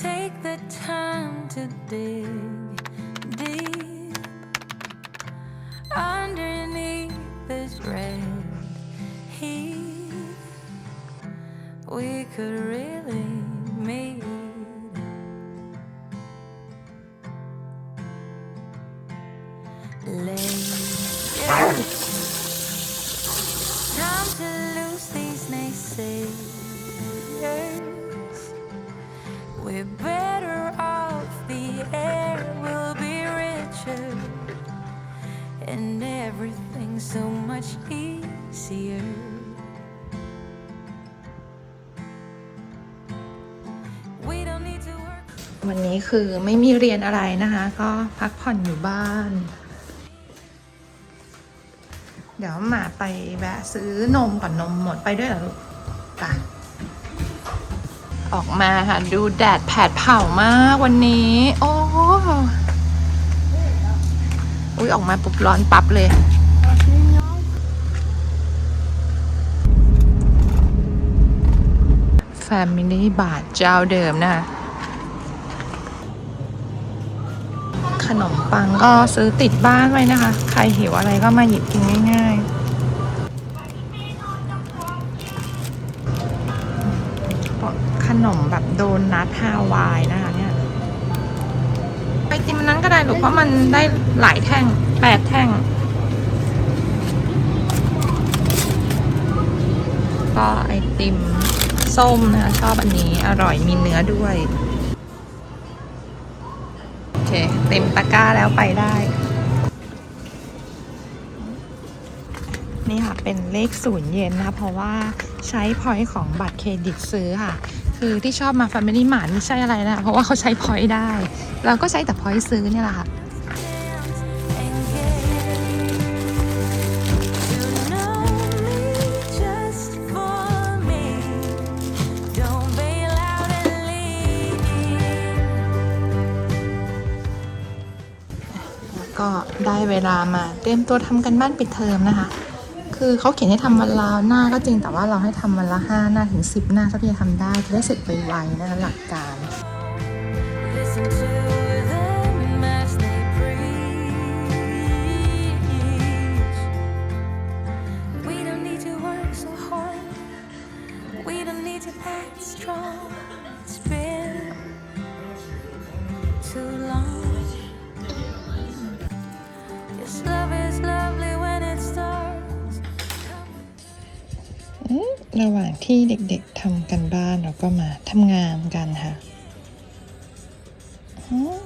take the time to dig deep underneath this red heat. We could really meet. Later. Time to lose these naysayers. We're better off, the air will be richer, and everything's so much easier. We don't need to work. วันนี้คือไม่มีเรียนอะไรนะคะ ก็พักผ่อนอยู่บ้าน เดี๋ยวหมาไปแวะซื้อนมก่อนนมหมดไปด้วยเหรอลูกไป ออกมาค่ะดูแดดแผดเผามากวันนี้ โอ้อุ้ยออกมาปุ๊บร้อนปั๊บเลย Family บาทเจ้าเดิมนะคะขนมปังก็ซื้อติดบ้านไว้นะคะ ใครหิวอะไรก็มาหยิบกินง่ายๆ นมแบบโดนัทฮาวายนะคะเนี่ยไปติมอันนั้นก็ได้หรือเพราะมันได้หลายแท่งแปดแท่ง ก็ไอติมส้มนะคะชอบอันนี้อร่อยมีเนื้อด้วย โอเค เต็มตะกร้าแล้วไปได้ นี่ค่ะ เป็นเลขศูนย์เยนนะคะเพราะว่าใช้พอยต์ของบัตรเครดิตซื้อค่ะ คือที่ชอบมา Family Mart ไม่ใช่อะไรนะ เพราะว่าเขาใช้พอยต์ได้ เราก็ใช้แต่พอยต์ซื้อเนี่ยแหละค่ะก็ได้เวลามาเตรียมตัวทำกันบ้านปิดเทอมนะคะ คือเขาเขียนให้ทำวันละหน้าก็จริงแต่ว่าเราให้ทำวันละห้าหน้าถึงสิบหน้าเท่าที่จะทำได้จะได้เสร็จไวๆนะคะหลักการ ที่เด็กๆทำกันบ้านเราก็มาทำงานกันค่ะอืม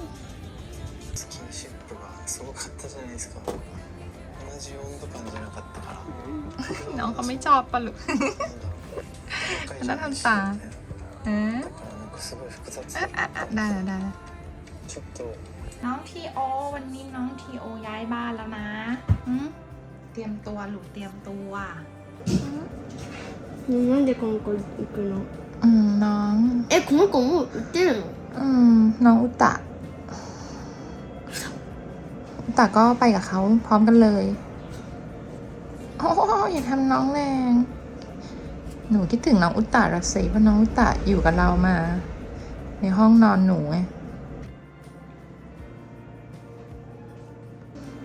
スキンシップがすごかったじゃないですか同じ温度感じゃなかったから น้องเขาไม่ชอบปะลูก なんだろう若いじゃないですかね เออ だからなんかすごい複雑 อ่ะอ่ะอ่ะได้แล้วได้แล้ว ちょっと น้องทีโอ วันนี้น้องทีโอย้ายบ้านแล้วนะอืมเตรียมตัวลูกเตรียมตัว ね なんでこの子行くの อืมน้อง えこの子もう売ってるの อืม น้องอุตะ อุตะก็ไปกับเขาพร้อมกันเลย โอ้อย่าทำน้องแรง หนูคิดถึงน้องอุตะระสิเพราะน้องอุตะอยู่กับเรามา ในห้องนอนหนูไง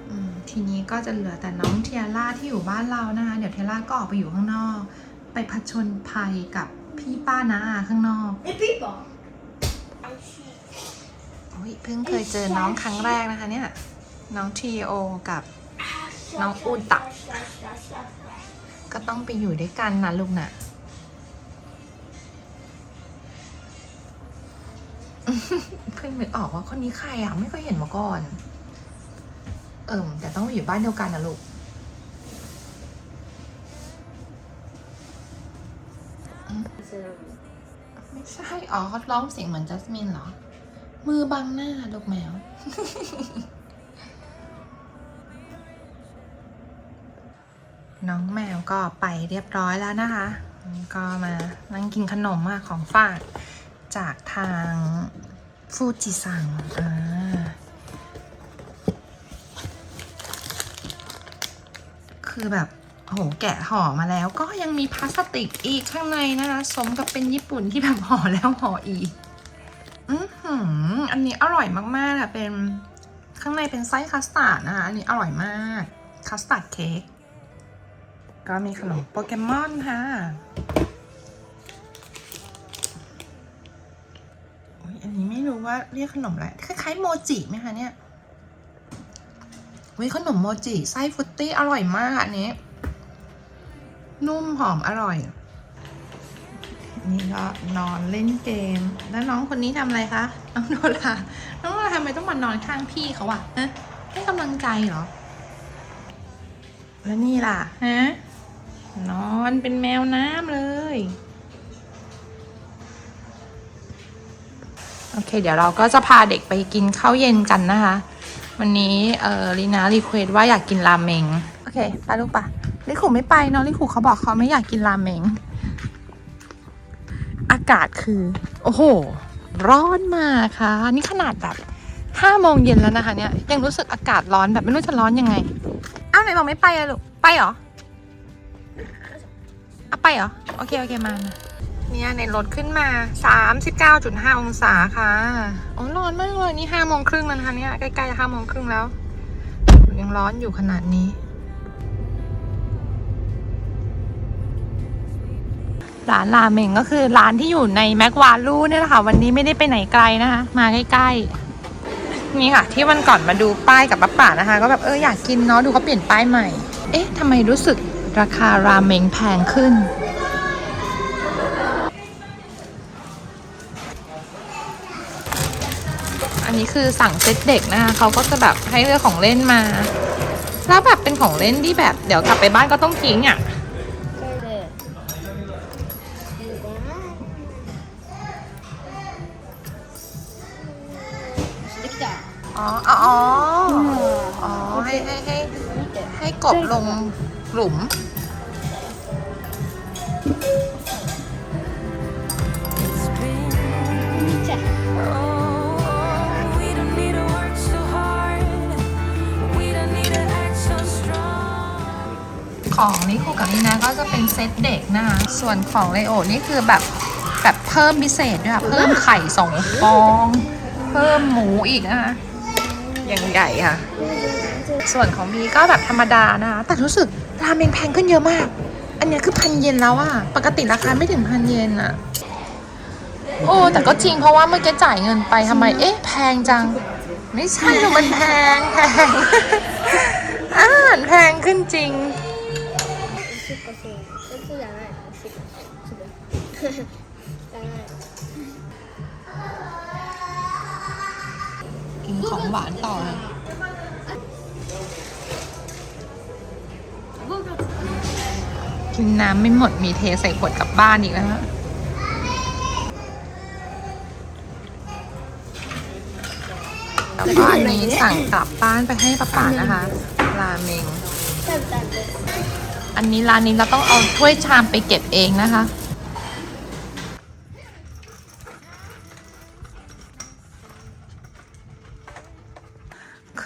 อืมทีนี้ก็จะเหลือแต่น้องเทียร่าที่อยู่บ้านเรานะคะ เดี๋ยวเทียร่าก็ออกไปอยู่ข้างนอก ไปผชนภัยกับพี่ป้านะาอาข้างนอก The people. I see. โอ้ยเพิ่งเคยเจอน้องครั้งแรกนะคะเนี่ย น้องทีโอกับ Now Uta. ก็ต้องไปอยู่ด้วยกันนะลูกนะ่ะ เพิ่งนึกออกว่าคนนี้ใครอะ ไม่เคยเห็นมาก่อน เออแต่ต้องอยู่บ้านเดียวกันนะลูก ไม่ใช่ อ๋อเขาร้องเสียงเหมือนจัสมินเหรอ มือบังหน้าลูกแมว น้องแมวก็ไปเรียบร้อยแล้วนะคะ ก็มานั่งกินขนมอะของฝากจากทางฟูจิซังอ่าคือแบบ โหแกะห่อมาแล้ว ก็ยังมีพลาสติกอีกข้างในนะคะสมกับเป็นญี่ปุ่นที่แบบห่อแล้วห่ออีก อือหืออันนี้อร่อยมากๆอะเป็นข้างในเป็นไส้คัสตาร์ดนะคะอันนี้อร่อยมากคัสตาร์ดเค้กก็มีขนมโปเกมอนค่ะอันนี้ไม่รู้ว่าเรียกขนมอะไรคล้ายๆโมจิไหมคะเนี่ยวิขนมโมจิไส้ฟุตตี้อร่อยมากอันนี้ นุ่มหอมอร่อย นี่ก็นอนเล่นเกม แล้วน้องคนนี้ทำอะไรคะ น้องโนราน้องโนราทำไมต้องมานอนข้างพี่เขาอะฮะให้กำลังใจเหรอ แล้วนี่ล่ะฮะนอนเป็นแมวน้ำเลย โอเค เดี๋ยวเราก็จะพาเด็กไปกินข้าวเย็นกันนะคะ วันนี้เออลีนารีเควสว่าอยากกินราเมง โอเคไปลูกปะ ลิคูไม่ไปเนาะลิคูเขาบอกเขาไม่อยากกินราเมง อากาศคือ โอ้โห ร้อนมากค่ะ นี่ขนาดแบบห้าโมงเย็นแล้วนะคะเนี่ย ยังรู้สึกอากาศร้อนแบบไม่รู้จะร้อนยังไง อ้าวไหนบอกไม่ไปอะลูก ไปเหรอเอาไปเหรอ โอเค โอเคมาเนี่ยในรถขึ้นมา 39.5 องศาค่ะโอ้ร้อนมากเลย นี่ห้าโมงครึ่งแล้วนะคะเนี่ย ใกล้ๆจะห้าโมงครึ่งแล้ว ยังร้อนอยู่ขนาดนี้ ร้านราเมงก็คือร้านที่อยู่ในแม็กวาลูเนี่ยแหละค่ะ วันนี้ไม่ได้ไปไหนไกลนะคะ มาใกล้ๆ นี่ค่ะ ที่วันก่อนมาดูป้ายกับป้าป่านะคะ ก็แบบเอออยากกินเนาะดูเขาเปลี่ยนป้ายใหม่ เอ๊ะทำไมรู้สึกราคาราเมงแพงขึ้นอันนี้คือสั่งเซตเด็กนะคะเขาก็จะแบบให้เลือกของเล่นมา แล้วแบบเป็นของเล่นที่แบบเดี๋ยวกลับไปบ้านก็ต้องทิ้งอะ อ๋อ อ๋อ ให้ให้ให้ให้กบลงหลุม ของนี่คู่กับนี่นะก็จะเป็นเซตเด็กนะคะ ส่วนของไลโอนี่คือแบบแบบเพิ่มพิเศษด้วยค่ะ เพิ่มไข่สองฟอง เพิ่มหมูอีกนะคะ ย่างใหญ่ค่ะ ส่วนของบีก็แบบธรรมดานะคะ แต่รู้สึกราเมงแพงขึ้นเยอะมาก อันเนี้ยคือพันเยนแล้วอะปกติราคาไม่ถึงพันเยนอะโอ้แต่ก็จริงเพราะว่าเมื่อกี้จ่ายเงินไปทำไม เอ๊ะ แพงจัง ไม่ใช่หรอกมันแพงแพงอาหารแพงขึ้นจริง ของหวานต่อกินน้ำไม่หมดมีเทใส่ขวดกลับบ้านอีกแล้วฮะกลับบ้านนี้สั่งกลับบ้านไปให้ป้าป่านะคะราเมง อันนี้ร้านนี้เราต้องเอาถ้วยชามไปเก็บเองนะคะ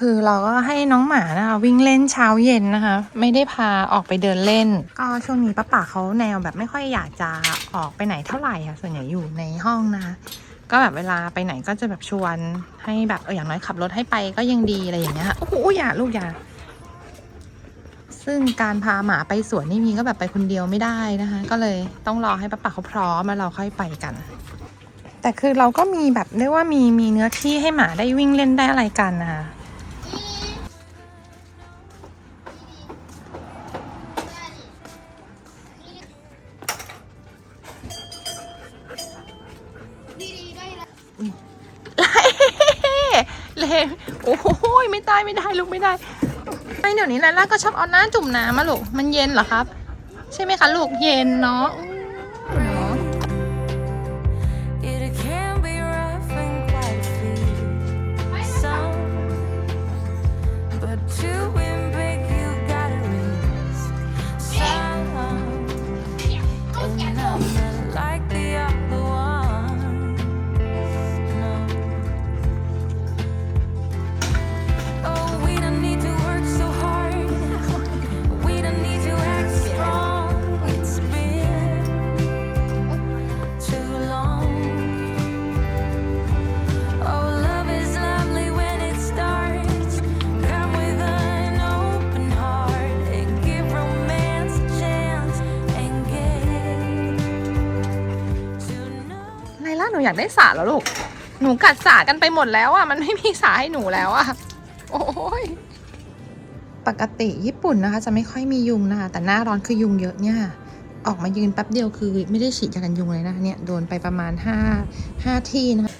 คือเราก็ให้น้องหมานะคะวิ่งเล่นเช้าเย็นนะคะ ไม่ได้พาออกไปเดินเล่น ก็ช่วงนี้ป้าป่าเขาแนวแบบไม่ค่อยอยากจะออกไปไหนเท่าไหร่ค่ะ ส่วนใหญ่อยู่ในห้องนะคะก็แบบเวลาไปไหนก็จะแบบชวนให้แบบเอออย่างน้อยขับรถให้ไปก็ยังดีอะไรอย่างเงี้ยโอ้โหอย่าลูกอย่าซึ่งการพาหมาไปสวนนี่มีก็แบบไปคนเดียวไม่ได้นะคะ ก็เลยต้องรอให้ป้าป่าเขาพร้อมแล้วเราค่อยไปกัน แต่คือเราก็มีแบบเรียกว่ามีมีเนื้อที่ให้หมาได้วิ่งเล่นได้อะไรกันนะคะ ไม่ได้ไม่ได้ลูกไม่ได้ไม่เดี๋ยวนี้ไลล่าก็ชอบเอาหน้าจุ่มน้ำมาลูกมันเย็นเหรอครับ ใช่ไหมคะลูกเย็นเนาะ อยากได้สระแล้วลูก หนูกัดสระกันไปหมดแล้วอะ มันไม่มีสระให้หนูแล้วอะ โอ้ย ปกติญี่ปุ่นนะคะ จะไม่ค่อยมียุงนะคะ แต่หน้าร้อนคือยุงเยอะเนี่ย ออกมายืนแป๊บเดียวคือไม่ได้ฉีดยากันยุงเลยนะเนี่ย โดนไปประมาณ5 5ที่นะคะ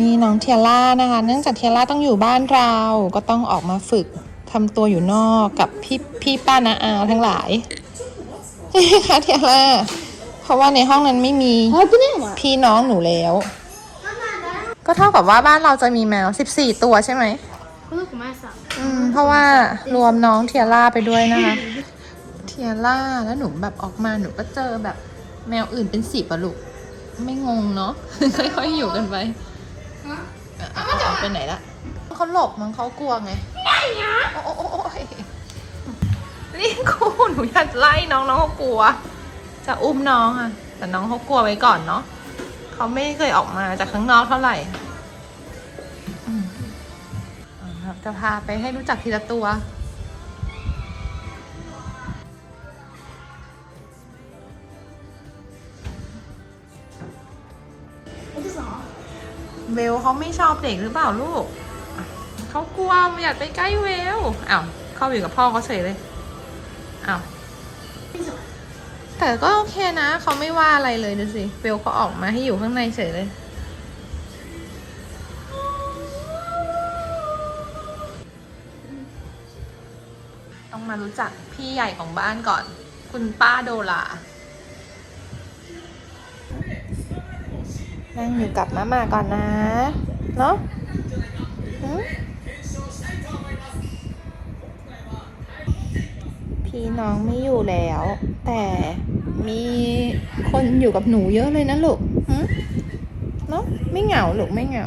นี่น้องเทียร่านะคะ เนื่องจากเทียร่าต้องอยู่บ้านเรา ก็ต้องออกมาฝึกทำตัวอยู่นอกกับพี่พี่ป้านาอาทั้งหลายใช่ไหมคะเทียร่า ราะว่าในห้องนั้นไม่มีพี่น้องหนูแล้ว ก็เท่ากับว่าบ้านเราจะมีแมว 14 ตัวใช่ไหมอืมเพราะว่ารวมน้องเทียร่าไปด้วยนะคะเทียร่าแล้วหนูแบบออกมาหนูก็เจอแบบแมวอื่นเป็นสีบอะลุกไม่งงเนาะค่อยๆอยู่กันไปเอาไปไหนละเขาหลบมันเขากลัวไงโอ้ยนี่คุณหนูอยากไล่น้องๆเขากลัว จะอุ้มน้องอะแต่น้องเขากลัวไว้ก่อนเนาะเขาไม่เคยออกมาจากข้างนอกเท่าไหร่อืมอ่าจะพาไปให้รู้จักทีละตัว เวลเขาไม่ชอบเด็กหรือเปล่าลูก เขากลัวไม่อยากไปใกล้เวล อ้าว เข้าอยู่กับพ่อเขาเฉยเลย อ้าว แต่ก็โอเคนะ เขาไม่ว่าอะไรเลยดูสิเวลเขาออกมาให้อยู่ข้างในเฉยเลย ต้องมารู้จักพี่ใหญ่ของบ้านก่อน คุณป้าโดลานั่งอยู่กับมาม่าก่อนนะ เนาะพี่น้องไม่อยู่แล้ว แต่ มีคนอยู่กับหนูเยอะเลยนะลูกหืมเนาะไม่เหงาลูกไม่เหงา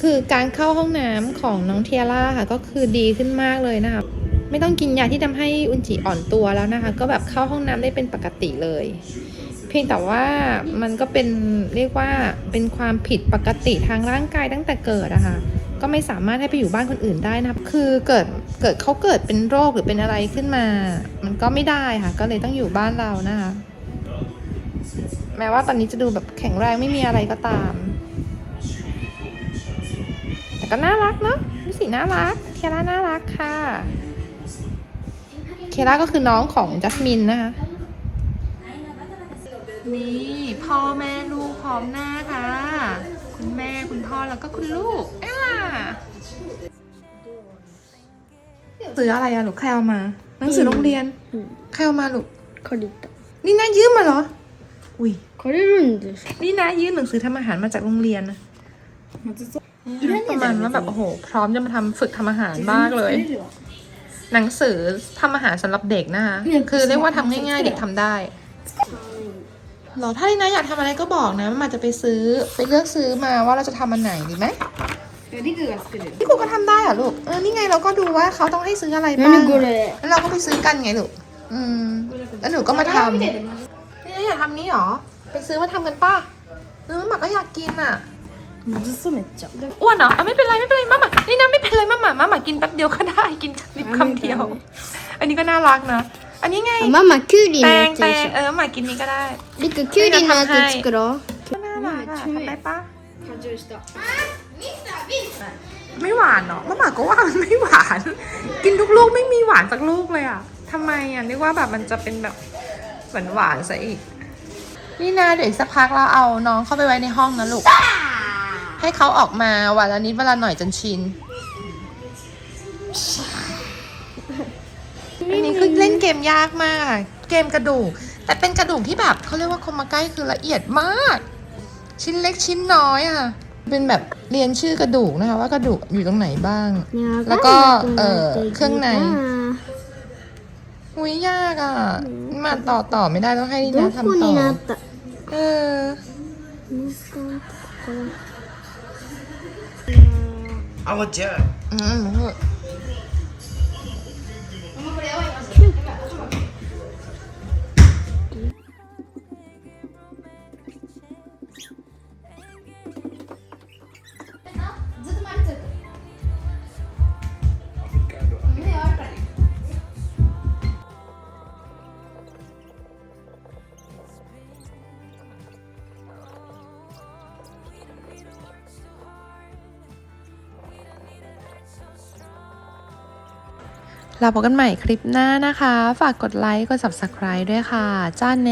คือการเข้าห้องน้ำของน้องเทียร่าค่ะ ก็คือดีขึ้นมากเลยนะคะ ไม่ต้องกินยาที่ทำให้อุนจิอ่อนตัวแล้วนะคะ ก็แบบเข้าห้องน้ำได้เป็นปกติเลย เพียงแต่ว่ามันก็เป็นเรียกว่าเป็นความผิดปกติทางร่างกายตั้งแต่เกิดอะค่ะ ก็ไม่สามารถให้ไปอยู่บ้านคนอื่นได้นะคะคือเกิดเกิดเขาเกิดเป็นโรคหรือเป็นอะไรขึ้นมา มันก็ไม่ได้ค่ะ ก็เลยต้องอยู่บ้านเรานะคะแม้ว่าตอนนี้จะดูแบบแข็งแรงไม่มีอะไรก็ตาม แต่ก็น่ารักเนาะนี่สิน่ารักเทียร่าน่ารักค่ะ เคล่าก็คือน้องของจัสมินนะคะนี่พ่อแม่ลูกพร้อมหน้าค่ะ คุณแม่คุณพ่อแล้วก็คุณลูก ซื้ออะไรอะลูกใครเอามา หนังสือโรงเรียนใครเอามาลูกเขาดิตนี่นายืมมาเหรอ อุ้ยเขาได้รุ่นนี่นายืมหนังสือทำอาหารมาจากโรงเรียนนะประมาณว่าแบบโอ้โห พร้อมจะมาทำฝึกทำอาหารมากเลย หนังสือทำอาหารสำหรับเด็กนะคะคือเรียกว่าทำง่ายๆเด็กทำได้หรอถ้าลีน่าอยากทำอะไรก็บอกนะมันจะไปซื้อไปเลือกซื้อมาว่าเราจะทำอันไหนดีไหม นี่กูก็ทำได้เหรลูก เออ นี่ไงเราก็ดูว่าเขาต้องให้ซื้ออะไรบ้างแล้วเราก็ไปซื้อกันไงลูก อืม แล้วหนูก็มาทำนี่อยากทำนี้หรอ ไปซื้อมาทำกันป้าเออหมักก็อยากกินอะมันเหมือเอ้วนเหรอไม่เป็นไรไม่เป็นไรมาม่านี่นะไม่เป็นไรมาม่ามาม่ากินแป๊บเดียวก็ได้กินนิปคำเดียว อันนี้ก็น่ารักนะ อันนี้ไงมาม่าคิวดีแตงแตงเออมาม่ากินนี้ก็ได้นี่คือคิวดีนะจะทำให้น่ารักอะทำได้ปะ ไม่หวานเนาะมาหมาก็ว่ามันไม่หวาน กินทุกลูกไม่มีหวานสักลูกเลยอะทำไมอะนึกว่าแบบมันจะเป็นแบบหวานหวานซะอีก นี่นะเดี๋ยวอีกสักพักเราเอาน้องเข้าไปไว้ในห้องนะลูก ให้เขาออกมาวันละนิดวันละหน่อยจนชินอันนี้คือเล่นเกมยากมาก เกมกระดูก แต่เป็นกระดูกที่แบบเขาเรียกว่าคอมาใกล้คือละเอียดมาก ชิ้นเล็กชิ้นน้อยอะ เป็นแบบเรียนชื่อกระดูกนะคะ ว่ากระดูกอยู่ตรงไหนบ้าง แล้วก็เออเครื่องในหุยยากอะ มาต่อต่อไม่ได้ต้องให้นินาทำต่อเออเอาเจออืม เราพบกันใหม่คลิปหน้านะคะ ฝากกดไลค์ กด subscribe ด้วยค่ะ จ้าเน